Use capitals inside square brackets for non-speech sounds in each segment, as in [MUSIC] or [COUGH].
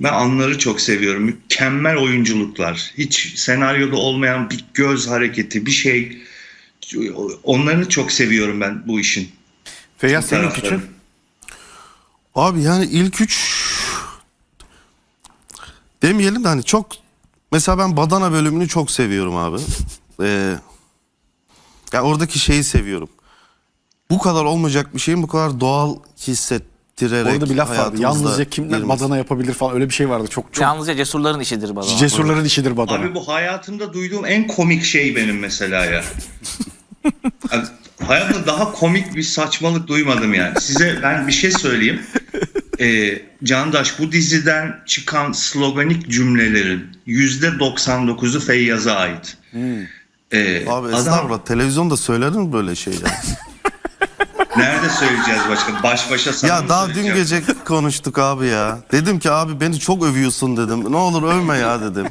Ben anları çok seviyorum. Mükemmel oyunculuklar. Hiç senaryoda olmayan bir göz hareketi, bir şey. Onları çok seviyorum ben bu işin. Feyyaz senin küçün. Abi yani ilk üç demeyelim de hani çok mesela ben Badana bölümünü çok seviyorum abi. Ee, ya oradaki şeyi seviyorum. Bu kadar olmayacak bir şeyin bu kadar doğal hissettirerek Orada bir laf vardı. Yalnızca kimler girmesi. badana yapabilir falan öyle bir şey vardı. Çok çok Yalnızca cesurların işidir bana. cesurların işidir badana. Abi bu hayatımda duyduğum en komik şey benim mesela ya. [LAUGHS] Yani hayatımda daha komik bir saçmalık duymadım yani. Size ben bir şey söyleyeyim. Ee, Candaş bu diziden çıkan sloganik cümlelerin yüzde 99'u Feyyaz'a ait. Ee, Abi adam estağfurullah televizyonda söylenir mi böyle şeyler? [LAUGHS] nerede söyleyeceğiz başka? Baş başa sana ya mı daha dün söyleyeceğim? gece konuştuk abi ya. Dedim ki abi beni çok övüyorsun dedim. Ne olur övme ya dedim.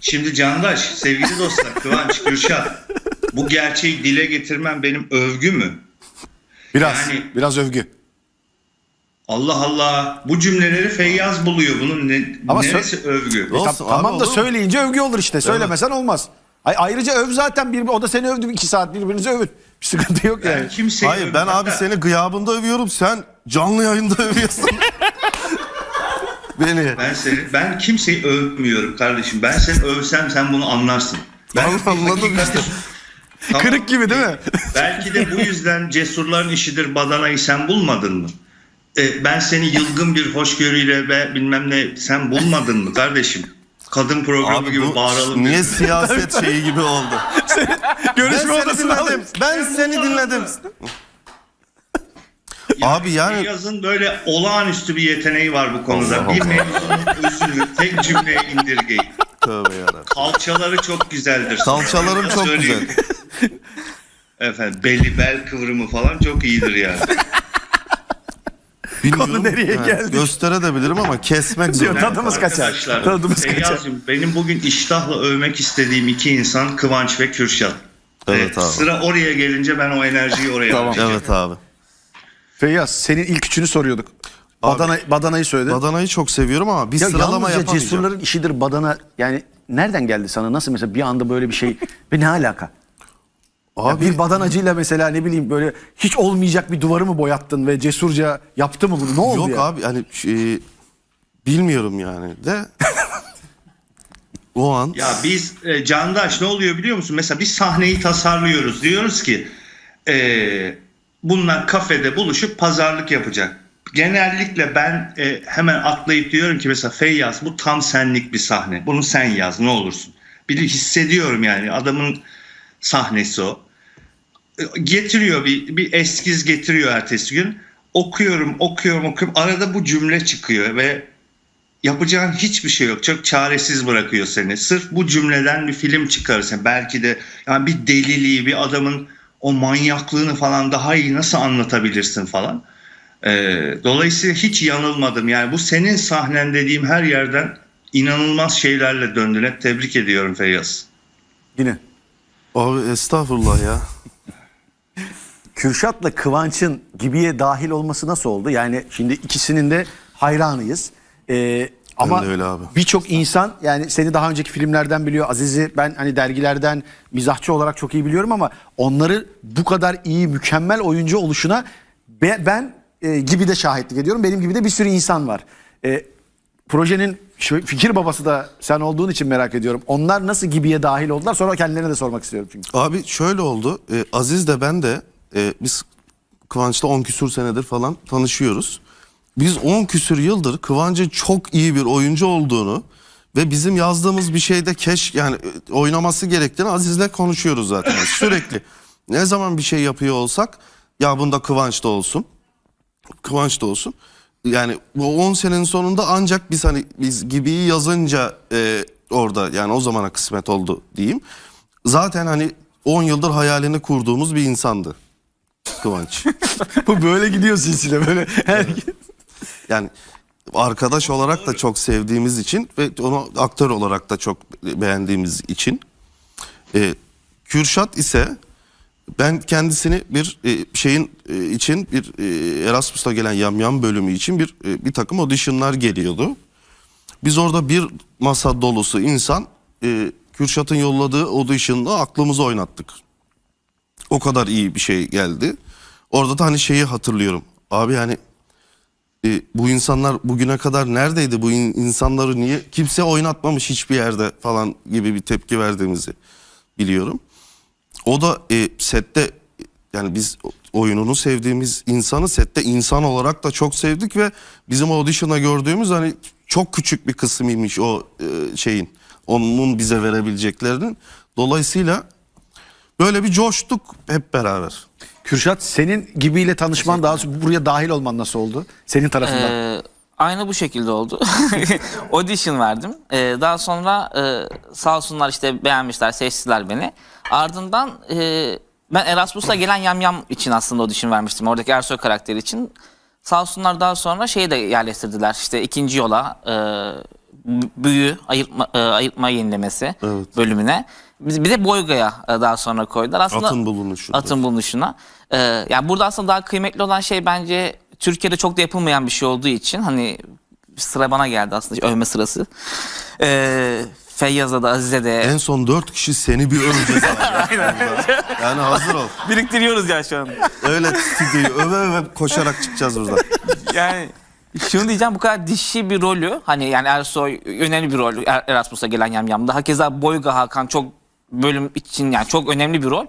Şimdi Candaş, sevgili dostlar, Kıvanç, Gülşah. Bu gerçeği dile getirmem benim övgü mü? Biraz Yani- biraz övgü. Allah Allah. Bu cümleleri Feyyaz buluyor. Bunun ne, Ama neresi övgü? Olsun Ta- abi, tamam da olur mu? söyleyince övgü olur işte. Söylemesen olmaz. Ay, ayrıca öv zaten bir o da seni övdü iki saat birbirinizi övün. Bir [LAUGHS] sıkıntı yok yani. Ben kimseyi Hayır ben övmem. abi seni gıyabında övüyorum. Sen canlı yayında övüyorsun. [LAUGHS] Beni. Ben seni ben kimseyi övmüyorum kardeşim. Ben seni övsem sen bunu anlarsın. Ben Anladım işte. Tamam. [LAUGHS] Kırık gibi değil mi? Belki de bu yüzden cesurların işidir badanayı sen bulmadın mı? E, ben seni yılgın bir hoşgörüyle ve bilmem ne sen bulmadın mı kardeşim? Kadın programı Abi gibi bu bağıralım. niye birbirine. siyaset şeyi gibi oldu? ben Görüşme seni odasına dinledim. Ben seni dinledim. Abi yani Feyyaz'ın böyle olağanüstü bir yeteneği var bu konuda. Allah bir mevzunun özünü tek cümleye indirgeyin. tövbe yarabbim. Kalçaları çok güzeldir. Salçalarım Sana çok söyleyeyim. Efendim belli bel kıvrımı falan çok iyidir yani. Bilmiyorum. Konu nereye Yani geldi? Gösterebilirim ama kesmek Diyor, zorunda. Tadımız kaçar. Tadımız kaçar. Benim bugün iştahla övmek istediğim iki insan Kıvanç ve Kürşat. Evet Ee, abi. Sıra oraya gelince ben o enerjiyi oraya Tamam. harcayacağım. Evet abi. Feyyaz senin ilk üçünü soruyorduk. Abi. Badana, badanayı söyledi. Badanayı çok seviyorum ama bir Ya sıralama yalnızca yapamayacağım. cesurların işidir badana yani nereden geldi sana nasıl mesela bir anda böyle bir şey [LAUGHS] ve ne alaka? Ya Abi bir badanacıyla mesela ne bileyim böyle hiç olmayacak bir duvarı mı boyattın ve cesurca yaptı mı bunu ne oldu yok ya? abi hani şey, bilmiyorum yani de [LAUGHS] o an Ya biz e, Candaş ne oluyor biliyor musun? Mesela bir sahneyi tasarlıyoruz. Diyoruz ki e, bunlar kafede buluşup pazarlık yapacak. Genellikle ben e, hemen atlayıp diyorum ki mesela Feyyaz bu tam senlik bir sahne. Bunu sen yaz ne olursun. Bir hissediyorum yani adamın sahnesi o. Getiriyor bir, bir eskiz getiriyor ertesi gün. Okuyorum, okuyorum, okuyorum. Arada bu cümle çıkıyor ve yapacağın hiçbir şey yok. Çok çaresiz bırakıyor seni. Sırf bu cümleden bir film çıkarırsan belki de yani bir deliliği, bir adamın o manyaklığını falan daha iyi nasıl anlatabilirsin falan. Ee, dolayısıyla hiç yanılmadım. Yani bu senin sahnen dediğim her yerden inanılmaz şeylerle döndün. Tebrik ediyorum Feyyaz. Yine. abi estağfurullah ya. Kürşat'la Kıvanç'ın gibiye dahil olması nasıl oldu? Yani şimdi ikisinin de hayranıyız. Ee, ama de öyle abi. birçok insan yani seni daha önceki filmlerden biliyor. Aziz'i ben hani dergilerden mizahçı olarak çok iyi biliyorum ama onları bu kadar iyi mükemmel oyuncu oluşuna be- ben e, gibi de şahitlik ediyorum. Benim gibi de bir sürü insan var. E, projenin şu- fikir babası da sen olduğun için merak ediyorum. Onlar nasıl gibiye dahil oldular? Sonra kendilerine de sormak istiyorum çünkü. Abi şöyle oldu. e, Aziz de ben de e, biz Kıvanç'la 10 küsür senedir falan tanışıyoruz. Biz 10 küsür yıldır Kıvanç'ın çok iyi bir oyuncu olduğunu ve bizim yazdığımız bir şeyde keş yani e, oynaması gerektiğini Aziz'le konuşuyoruz zaten [LAUGHS] sürekli. Ne zaman bir şey yapıyor olsak ya bunda Kıvanç da olsun. Kıvanç da olsun. Yani bu 10 senenin sonunda ancak biz hani biz gibi yazınca e, orada yani o zamana kısmet oldu diyeyim. Zaten hani 10 yıldır hayalini kurduğumuz bir insandı Kıvanç. [LAUGHS] Bu böyle gidiyor silsile böyle. Yani arkadaş olarak da çok sevdiğimiz için ve onu aktör olarak da çok beğendiğimiz için. E, Kürşat ise ben kendisini bir e, şeyin e, için bir e, Erasmus'ta gelen Yamyam bölümü için bir e, bir takım auditionlar geliyordu. Biz orada bir masa dolusu insan e, Kürşat'ın yolladığı audition'da aklımızı oynattık. O kadar iyi bir şey geldi. Orada da hani şeyi hatırlıyorum. Abi yani e, bu insanlar bugüne kadar neredeydi? Bu in- insanları niye kimse oynatmamış hiçbir yerde falan gibi bir tepki verdiğimizi biliyorum. O da e, sette yani biz oyununu sevdiğimiz insanı sette insan olarak da çok sevdik ve bizim audition'a gördüğümüz hani çok küçük bir kısmıymış o e, şeyin onun bize verebileceklerinin. Dolayısıyla böyle bir coştuk hep beraber. Kürşat senin gibiyle tanışman daha buraya dahil olman nasıl oldu? Senin tarafından. Ee, aynı bu şekilde oldu. [LAUGHS] Audition verdim. Ee, daha sonra e, sağ olsunlar işte beğenmişler, seçtiler beni. Ardından e, ben Erasmus'a gelen Yamyam için aslında audition vermiştim. Oradaki Ersoy karakteri için. Sağ olsunlar daha sonra şeyi de yerleştirdiler. İşte ikinci yola e, büyü, ayırtma, e, ayırtma yenilemesi Evet. bölümüne. Bir bir de Boyga'ya e, daha sonra koydular. Aslında Atın bulunuşu. Atın bulunuşuna. Ee, yani burada aslında daha kıymetli olan şey bence Türkiye'de çok da yapılmayan bir şey olduğu için hani sıra bana geldi aslında övme sırası. Ee, Feyyaz'a da Azize de En son dört kişi seni bir öveceğiz [LAUGHS] yani hazır ol. biriktiriyoruz ya şu an. Öyle stüdyoyu öve öve koşarak çıkacağız buradan. Yani şunu diyeceğim bu kadar dişi bir rolü hani yani Ersoy önemli bir rol Er- Erasmus'a gelen Yamyam'da. Hakeza Boyga Hakan çok bölüm için yani çok önemli bir rol.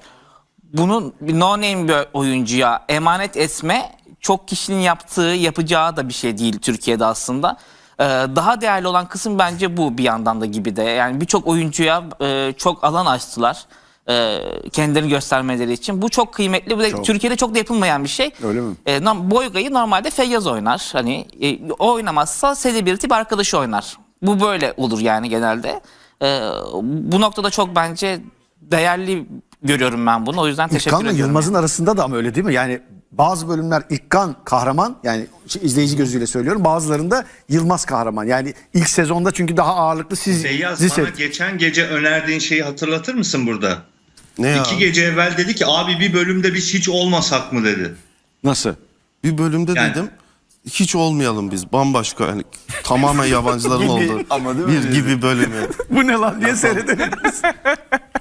Bunun no name bir oyuncuya emanet etme çok kişinin yaptığı yapacağı da bir şey değil Türkiye'de aslında. Ee, daha değerli olan kısım bence bu bir yandan da gibi de. Yani birçok oyuncuya e, çok alan açtılar. E, kendilerini göstermeleri için. Bu çok kıymetli. Bu da Türkiye'de çok da yapılmayan bir şey. Öyle mi? E, nam- Boyga'yı normalde Feyyaz oynar. Hani e, o oynamazsa celebrity bir arkadaşı oynar. Bu böyle olur yani genelde. E, bu noktada çok bence değerli görüyorum ben bunu. O yüzden teşekkür İlkan'la ediyorum. Yılmaz'ın arasında da ama öyle değil mi? Yani bazı bölümler İlkan kahraman yani izleyici gözüyle söylüyorum. Bazılarında Yılmaz kahraman. Yani ilk sezonda çünkü daha ağırlıklı siz Feyyaz dizi bana geçen gece önerdiğin şeyi hatırlatır mısın burada? Ne ya? İki gece evvel dedi ki abi bir bölümde biz hiç olmasak mı dedi. Nasıl? Bir bölümde Yani- dedim hiç olmayalım biz. Bambaşka yani tamamen [LAUGHS] yabancıların olduğu ama değil mi? bir gibi bölümü. [LAUGHS] Bu ne lan diye seyredelim. [LAUGHS]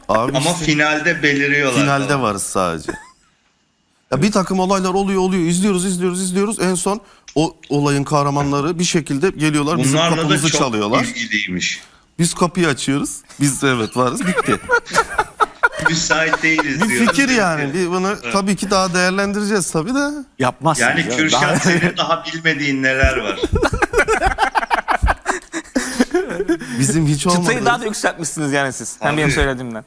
Abi Ama işte finalde beliriyorlar. finalde varız sadece. Ya bir takım olaylar oluyor oluyor izliyoruz izliyoruz izliyoruz en son o olayın kahramanları bir şekilde geliyorlar bizim Bunlarla da kapımızı çok çalıyorlar. ilgiliymiş. Biz kapıyı açıyoruz. Biz evet varız bitti. Müsait değiliz Bir fikir yani. Bir bunu tabii ki daha değerlendireceğiz tabii de. Yapmazsın. Yani ya. Kürşat Daha- senin daha bilmediğin neler var. Bizim hiç Çıtayı olmadı. daha da yükseltmişsiniz yani siz. Hem benim Abi. söylediğimden.